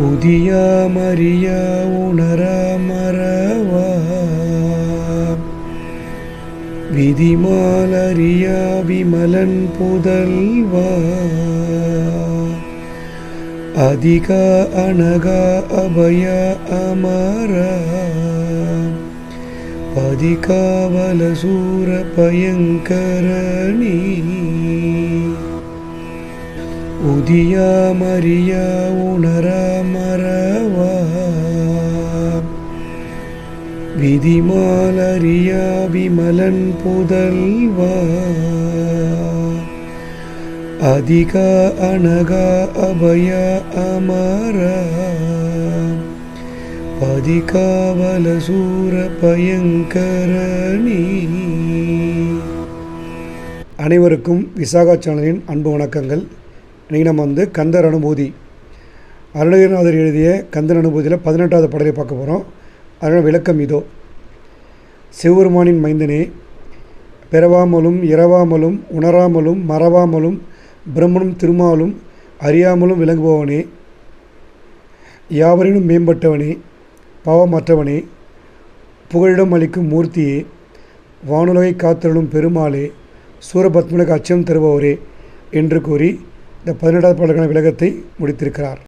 உதியா மரியா உணர மறவா. விதிமாலரியா விமலன் புதல்வா. அதிக அனகா அபய அமர. பதிகாவல சூர பயங்கரணி புதியா மரியா உணர மறவா? விதிமாலரியா விமலன் புதல்வா? அதிக அனகா அபய அமர? பதிகாவல சூர பயங்கரணி? அனைவருக்கும் விசாகா சேனலின் அன்பு வணக்கங்கள். இன்றைக்கி நம்ம வந்து கந்தர் அனுபூதி. அருணகிரிநாதர் எழுதிய கந்தர் அனுபூதியில் பதினெட்டாவது படலை பார்க்க போகிறோம் அதனால் விளக்கம் இதோ. சிவபெருமானின் மைந்தனே பிறவாமலும் இரவாமலும் உணராமலும் மறவாமலும் பிரம்மனும் திருமாலும் அறியாமலும் விளங்குபவனே யாவரினும் மேம்பட்டவனே பாவமற்றவனே புகழிடம் அளிக்கும் மூர்த்தியே வானுலகை காத்தருளும் பெருமாளே சூரபத்மனுக்கு அச்சம் தருபவரே என்று கூறி இந்த பதினெட்டாவது பாடலுக்கான விளக்கத்தை முடித்திருக்கிறார்.